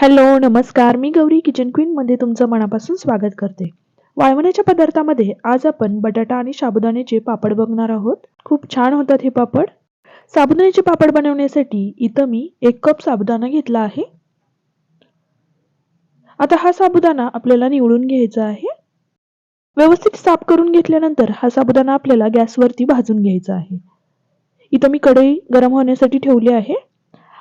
Hello नमस्कार. मी Gauri kitchen क्वीनमध्ये तुमचं मनापासून स्वागत करते. वाळवण्याच्या पदार्थामध्ये आज आपण बटाटा आणि साबुदाण्याचे पापड बघणार आहोत. खूप छान होतात हे पापड. साबुदाण्याचे पापड बनवण्यासाठी इथं मी एक कप साबुदाणा घेतला आहे. आता हा साबुदाणा आपल्याला निवडून घ्यायचा आहे. व्यवस्थित साफ करून घेतल्यानंतर हा साबुदाणा आपल्याला गॅसवरती भाजून घ्यायचा आहे. इथं मी कढई गरम होण्यासाठी ठेवली आहे.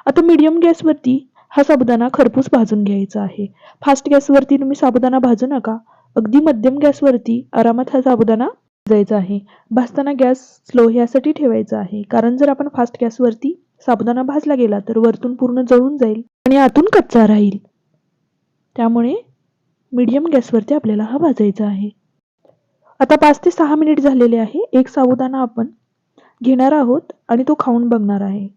आता मीडियम गॅसवरती हा साबुदाणा खरपूस भाजून घ्यायचा आहे. फास्ट गॅसवरती तुम्ही साबुदाणा भाजू नका. अगदी मध्यम गॅसवरती आरामात हा साबुदाणा भाजायचा आहे. भाजताना गॅस स्लो यासाठी ठेवायचा आहे. कारण जर आपण फास्ट गॅसवरती साबुदाणा भाजला गेला तर वरतून पूर्ण जळून जाईल आणि आतून कच्चा राहील. त्यामुळे मीडियम गॅसवरती आपल्याला हा भाजायचा आहे. आता पाच ते सहा मिनिट झालेले आहे. एक साबुदाणा आपण घेणार आहोत आणि तो खाऊन बघणार आहे.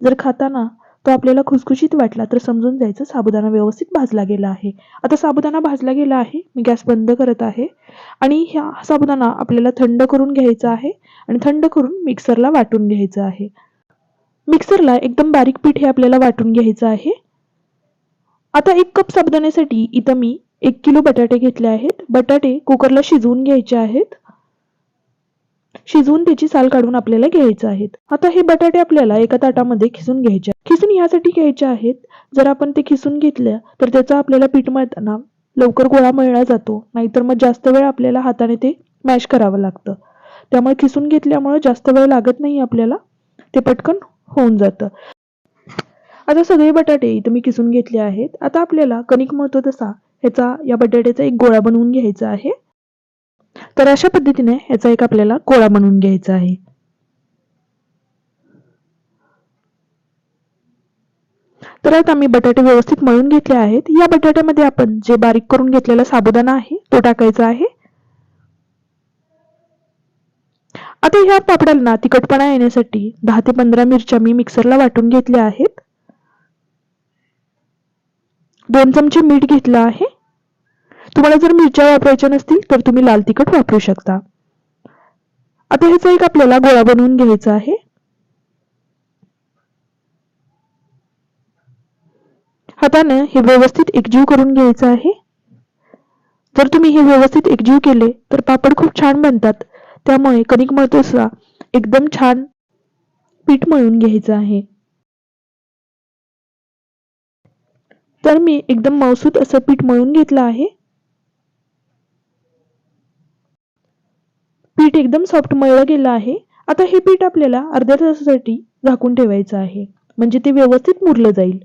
जर खाताना तो आपल्याला खुसखुशीत वाटला तर समजून जायचं साबुदाणा व्यवस्थित भाजला गेला आहे. आता साबुदाणा भाजला गेला आहे मी गॅस बंद करत आहे. आणि ह्या साबुदाणा आपल्याला थंड करून घ्यायचा आहे आणि थंड करून मिक्सरला वाटून घ्यायचं आहे. मिक्सरला एकदम बारीक पीठ हे आपल्याला वाटून घ्यायचं आहे. आता एक कप साबुदाण्यासाठी इथं मी एक किलो बटाटे घेतले आहेत. बटाटे कुकरला शिजवून घ्यायचे आहेत. शिजवून त्याची साल काढून आपल्याला घ्यायचं आहेत. आता हे बटाटे आपल्याला एका ताटामध्ये खिसून घ्यायचे खिसून यासाठी घ्यायचे आहेत. जर आपण ते खिसून घेतल्या तर त्याचा आपल्याला पीठ मळताना लवकर गोळा मळला जातो. नाहीतर मग जास्त वेळ आपल्याला हाताने ते मॅश करावं लागतं. त्यामुळे खिसून घेतल्यामुळे जास्त वेळ लागत नाही आपल्याला. ते पटकन होऊन जातं. आता सगळे बटाटे इथं मी किसून घेतले आहेत. आता आपल्याला कणिक मळतो तसा ह्याचा या बटाट्याचा एक गोळा बनवून घ्यायचा आहे. तर अशा पद्धतीने याचा एक आपल्याला गोळा बनवून घ्यायचा आहे. तर आता मी बटाटे व्यवस्थित मळून घेतले आहेत. या बटाट्यामध्ये आपण जे बारीक करून घेतलेला साबुदाणा आहे तो टाकायचा आहे. आता ह्या पापडांना तिखटपणा येण्यासाठी दहा ते पंधरा मिरच्या मी मिक्सरला वाटून घेतल्या आहेत. दोन चमचे मीठ घेतलं आहे. तुम्हाला जर मिरच्या वापरायच्या नसतील तर तुम्ही लाल तिखट वापरू शकता. आता ह्याचा एक आपल्याला गोळा बनवून घ्यायचा आहे. हाताने हे व्यवस्थित एकजीव करून घ्यायचं आहे. जर तुम्ही हे व्यवस्थित एकजीव केले तर पापड खूप छान बनतात. त्यामुळे कणिक मळतोसा एकदम छान पीठ मळून घ्यायचं आहे. तर मी एकदम मौसूत असं पीठ मळून घेतलं आहे. पीठ एकदम सॉफ्ट मळलं गेलं आहे. आता हे पीठ आपल्याला अर्ध्या तासासाठी झाकून ठेवायचं आहे. म्हणजे ते व्यवस्थित मुरलं जाईल.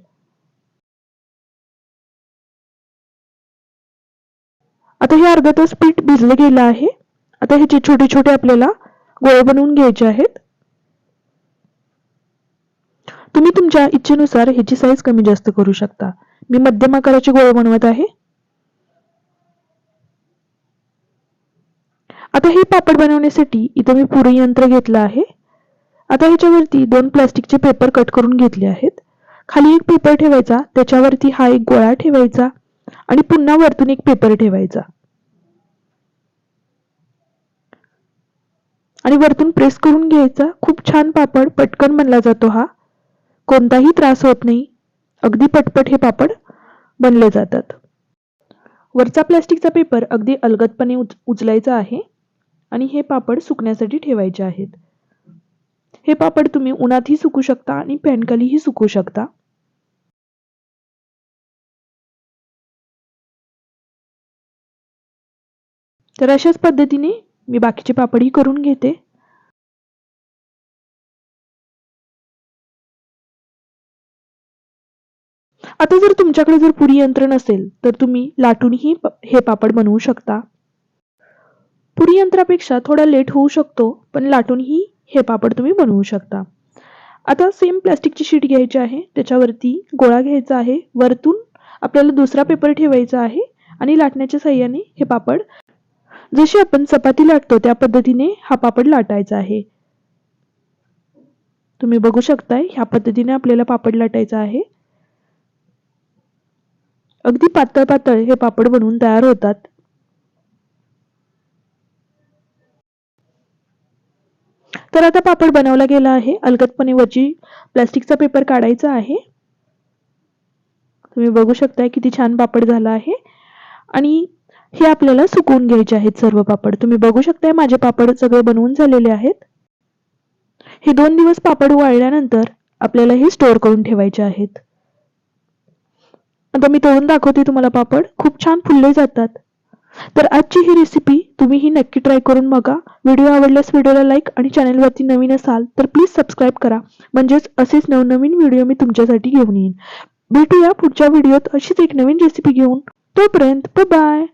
आता हे अर्धा तास पीठ भिजलं गेलं आहे. आता ह्याचे छोटे छोटे आपल्याला गोळे बनवून घ्यायचे आहेत. तुम्ही तुमच्या इच्छेनुसार ह्याची साईज कमी जास्त करू शकता. मी मध्यम आकाराचे गोळे बनवत आहे. आता हे पापड बनवण्यासाठी इथं मी पुरी यंत्र घेतलं आहे. आता ह्याच्यावरती दोन प्लास्टिकचे पेपर कट करून घेतले आहेत. खाली एक पेपर ठेवायचा त्याच्यावरती हा एक गोळा ठेवायचा आणि पुन्हा वरतून एक पेपर ठेवायचा. आणि वरतून प्रेस करून घ्यायचा. खूप छान पापड पटकन बनला जातो हा. कोणताही त्रास होत नाही. अगदी पटपट हे पापड बनले जातात. वरचा प्लास्टिकचा पेपर अगदी अलगदपणे उच उचलायचा आहे. आणि हे पापड सुकण्यासाठी ठेवायचे आहेत. हे पापड तुम्ही उन्हातही सुकू शकता आणि पॅनखालीही सुकू शकता. तर अशाच पद्धतीने मी बाकीचे पापडही करून घेते. आता जर तुमच्याकडे जर पुरी यंत्र नसेल तर तुम्ही लाटूनही हे पापड बनवू शकता. पुरी यंत्रापेक्षा थोडा लेट होऊ शकतो पण लाटूनही हे पापड तुम्ही बनवू शकता. आता सेम प्लास्टिकची शीट घ्यायची आहे त्याच्यावरती गोळा घ्यायचा आहे वरतून आपल्याला दुसरा पेपर ठेवायचा आहे आणि लाटण्याच्या साह्याने हे पापड जशी आपण चपाती लाटतो त्या पद्धतीने हा पापड लाटायचा आहे. तुम्ही बघू शकताय ह्या पद्धतीने आपल्याला पापड लाटायचा आहे. अगदी पातळ पातळ हे पापड बनवून तयार होतात. तर आता पापड बनवला गेला आहे. अलगदपणे वरची प्लास्टिकचा पेपर काढायचा आहे. तुम्ही बघू शकताय किती छान पापड झाला आहे. आणि हे आपल्याला सुकवून घ्यायचे आहेत सर्व पापड. तुम्ही बघू शकताय माझे पापड सगळे बनवून झालेले आहेत. हे दोन दिवस पापड वाळल्यानंतर आपल्याला हे स्टोअर करून ठेवायचे आहेत. आता मी तळून दाखवते तुम्हाला पापड. खूप छान फुलले जातात. तर आजची ही रेसिपी तुम्ही ही नक्की ट्राय करून बघा. व्हिडिओ आवडल्यास व्हिडिओला लाईक आणि चॅनलवरती नवीन असाल तर प्लीज सबस्क्राईब करा. म्हणजेच असेच नवनवीन व्हिडिओ मी तुमच्यासाठी घेऊन येईन. भेटूया पुढच्या व्हिडिओत अशीच एक नवीन रेसिपी घेऊन. तोपर्यंत बाय